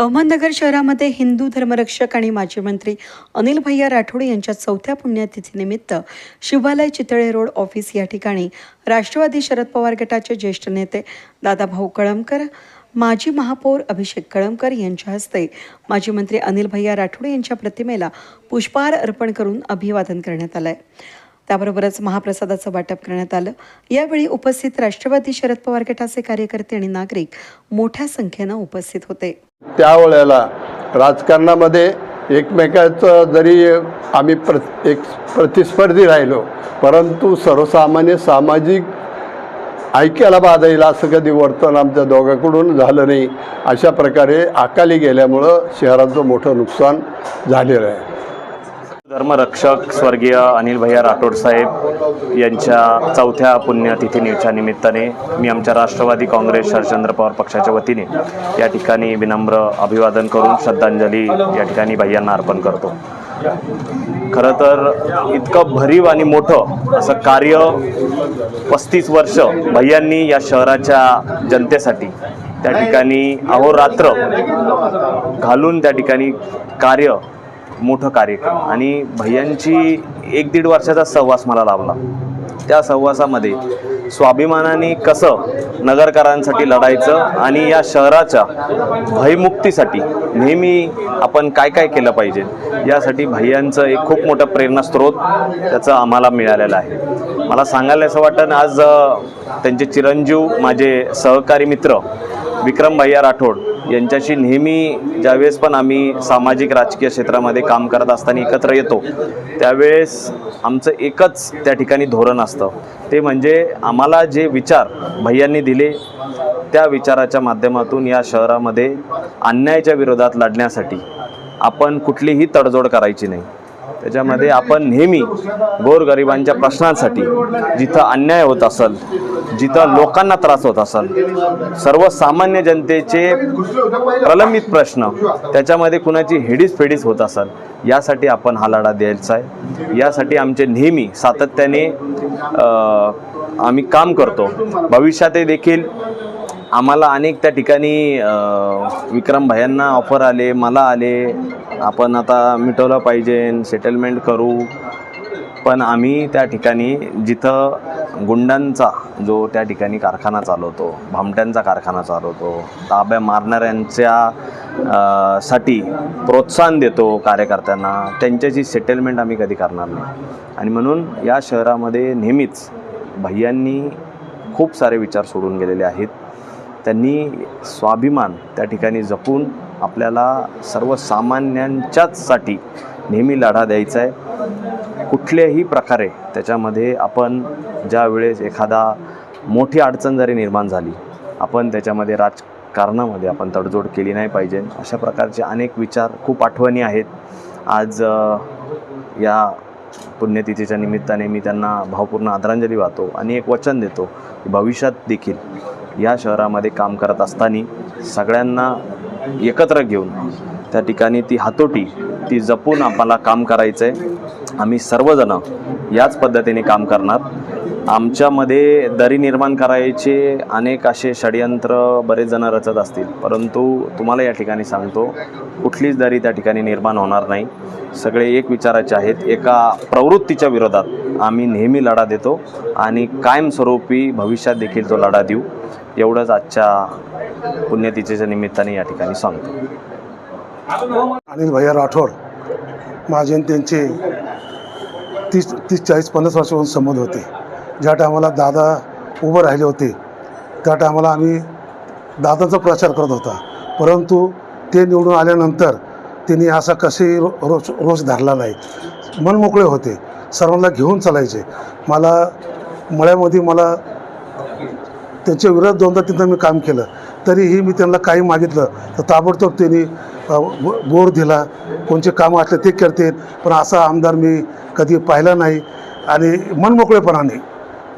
अहमदनगर शहरामध्ये हिंदू धर्मरक्षक आणि माजी मंत्री अनिल भैया राठोड यांच्या चौथ्या पुण्यतिथीनिमित्त शिवालय चितळे रोड ऑफिस या ठिकाणी राष्ट्रवादी शरद पवार गटाचे ज्येष्ठ नेते दादाभाऊ कळमकर माजी महापौर अभिषेक कळमकर यांच्या हस्ते माजी मंत्री अनिल भैया राठोड यांच्या प्रतिमेला पुष्पहार अर्पण करून अभिवादन करण्यात आलंय. त्याबरोबरच महाप्रसादाचं वाटप करण्यात आलं. यावेळी उपस्थित राष्ट्रवादी शरद पवार गटाचे कार्यकर्ते आणि नागरिक मोठ्या संख्येनं उपस्थित होते. त्यावेळेला राजकारणामध्ये एकमेकाचं जरी आम्ही प्र एक प्रतिस्पर्धी राहिलो परंतु सर्वसामान्य सामाजिक ऐक्याला बाधा येईल असं कधी वर्तन आमच्या दोघांकडून झालं नाही. अशा प्रकारे अकाली गेल्यामुळं शहराचं मोठं नुकसान झालेलं आहे. धर्मरक्षक स्वर्गीय अनिल भैया राठोड साहेब यांच्या चौथ्या पुण्यतिथीच्या निमित्ताने मी आमच्या राष्ट्रवादी काँग्रेस शरचंद्र पवार पक्षाच्या वतीने या ठिकाणी विनम्र अभिवादन करून श्रद्धांजली या ठिकाणी भैयांना अर्पण करतो. खरं तर इतकं भरीव आणि मोठं असं कार्य पस्तीस वर्ष भैयांनी या शहराच्या जनतेसाठी त्या ठिकाणी अहोरात्र घालून त्या ठिकाणी कार्य मोठं कार्यक्रम. आणि भैयांची एक दीड वर्षाचा सहवास मला लाभला. त्या सहवासामध्ये स्वाभिमानाने कसं नगरकरांसाठी लढायचं आणि या शहराच्या भयमुक्तीसाठी नेहमी आपण काय काय केलं पाहिजे यासाठी भैयांचं एक खूप मोठं प्रेरणास्त्रोत त्याचं आम्हाला मिळालेलं आहे. मला सांगायला असं वाटतं आज त्यांचे चिरंजीव माझे सहकारी मित्र विक्रम भैया राठोड यांच्याशी नेहमी ज्यावेळेस पण आम्ही सामाजिक राजकीय क्षेत्रामध्ये काम करत असताना एकत्र येतो त्यावेळेस आमचं एकच त्या ठिकाणी धोरण असतं. ते म्हणजे आम्हाला जे विचार भैयांनी दिले त्या विचाराच्या माध्यमातून या शहरामध्ये अन्यायाच्या विरोधात लढण्यासाठी आपण कुठलीही तडजोड करायची नाही. त्याच्यामध्ये आपण नेहमी गोरगरिबांच्या प्रश्नांसाठी जिथं अन्याय होत असेल जिथं लोकांना त्रास होत असेल सर्वसामान्य जनतेचे प्रलंबित प्रश्न त्याच्यामध्ये कुणाची हेडीस फेडीस होत असेल यासाठी आपण हा लढा द्यायचा आहे. यासाठी आमचे नेहमी सातत्याने आम्ही काम करतो. भविष्यातही देखील आम्हाला अनेक त्या ठिकाणी विक्रम भैयांना ऑफर आले मला आले. आपण आता मिटवलं पाहिजे सेटलमेंट करू. पण आम्ही त्या ठिकाणी जिथं गुंडांचा जो त्या ठिकाणी कारखाना चालवतो भामट्यांचा कारखाना चालवतो ताब्या मारणाऱ्यांच्या साठी प्रोत्साहन देतो कार्यकर्त्यांना त्यांच्याशी सेटलमेंट आम्ही कधी करणार नाही. आणि म्हणून या शहरामध्ये नेहमीच भैयांनी खूप सारे विचार सोडून गेलेले आहेत. त्यांनी स्वाभिमान त्या ठिकाणी जपून आपल्याला सर्वसामान्यांच्याचसाठी नेहमी लढा द्यायचा आहे. कुठल्याही प्रकारे त्याच्यामध्ये आपण ज्या वेळेस एखादा मोठी अडचण जरी निर्माण झाली आपण त्याच्यामध्ये राजकारणामध्ये आपण तडजोड केली नाही पाहिजे. अशा प्रकारचे अनेक विचार खूप आठवणी आहेत. आज या पुण्यतिथीच्या निमित्ताने मी त्यांना भावपूर्ण आदरांजली वाहतो आणि एक वचन देतो की भविष्यात देखील या शहरामध्ये काम करत असताना सगळ्यांना एकत्र घेऊन त्या ठिकाणी ती हातोटी ती जपून आम्हाला काम करायचं आहे आम्ही सर्वजण याच पद्धतीने काम करणार. आमच्यामध्ये दरी निर्माण करायचे अनेक असे षडयंत्र बरेच जण रचत असतील. परंतु तुम्हाला या ठिकाणी सांगतो कुठलीच दरी त्या ठिकाणी निर्माण होणार नाही. सगळे एक विचाराचे आहेत. एका प्रवृत्तीच्या विरोधात आम्ही नेहमी लढा देतो आणि कायमस्वरूपी भविष्यात देखील तो लढा देऊ. एवढंच आजच्या पुण्यतिथीच्या निमित्ताने या ठिकाणी सांगतो. अनिल भैया राठोड माझे आणि त्यांचे तीस तीस चाळीस पन्नास वर्षापासून संबंध होते. ज्या टायमाला दादा उभं राहिले होते त्या टायमाला आम्ही दादाचा प्रचार करत होता. परंतु ते निवडून आल्यानंतर त्यांनी असा कसेही रो रोष रोष धरला नाही. मनमोकळे होते. सर्वांना घेऊन चालायचे. मला मळ्यामध्ये मला त्यांच्या विरोध दोनदा तीनदा मी काम केलं. तरीही मी त्यांना काही मागितलं. तर ताबडतोब त्यांनी ब- बोर दिला. कोणचे कामं असले ते करते पण असा आमदार मी कधी पाहिला नाही. आणि मनमोकळेपणाने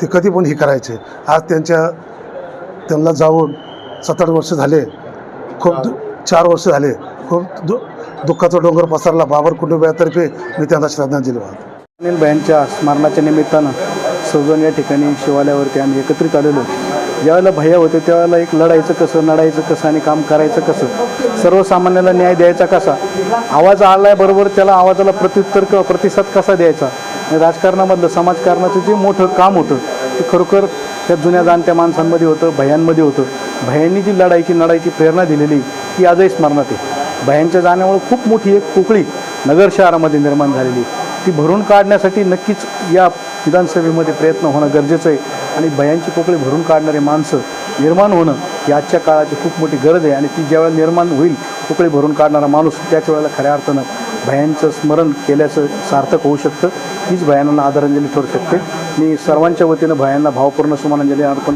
ते कधी पण हे करायचे. आज त्यांच्या त्यांना जाऊन सात आठ वर्ष झाले. खूप दु चार वर्ष झाले. खूप दु दुःखाचा डोंगर पसरला. बाबर कुटुंबियातर्फे मी त्यांना श्रद्धांजली वाहतो. अनिल भाईंच्या स्मरणाच्या निमित्तानं सौजन या ठिकाणी शिवालयावरती आम्ही एकत्रित आलेलो ज्यावेळेला भैया होते त्यावेळेला एक लढायचं कसं लढायचं कसं आणि काम करायचं कसं? सर्वसामान्याला न्याय द्यायचा कसा? आवाज आल्याबरोबर त्याला आवाजाला प्रत्युत्तर किंवा प्रतिसाद कसा द्यायचा? आणि राजकारणामधलं समाजकारणाचं जे मोठं काम होतं ते खरोखर त्या जुन्या जाणत्या माणसांमध्ये होतं भयांमध्ये होतं. भयांनी जी लढाईची लढाईची प्रेरणा दिलेली ती आजही स्मरणात आहे. भयांच्या जाण्यामुळे खूप मोठी एक पोकळी नगर शहरामध्ये निर्माण झालेली ती भरून काढण्यासाठी नक्कीच या विधानसभेमध्ये प्रयत्न होणं गरजेचं आहे आणि भयांची पोकळी भरून काढणारे माणसं निर्माण होणं ही आजच्या काळाची खूप मोठी गरज आहे आणि ती ज्यावेळेला निर्माण होईल पोकळी भरून काढणारा माणूस त्याच वेळेला खऱ्या अर्थानं भयांचं स्मरण केल्याचं सार्थक होऊ शकतं. हीच भयांना आदरांजली ठरू शकते. मी सर्वांच्या वतीनं भयांना भावपूर्ण समानांजली अर्पण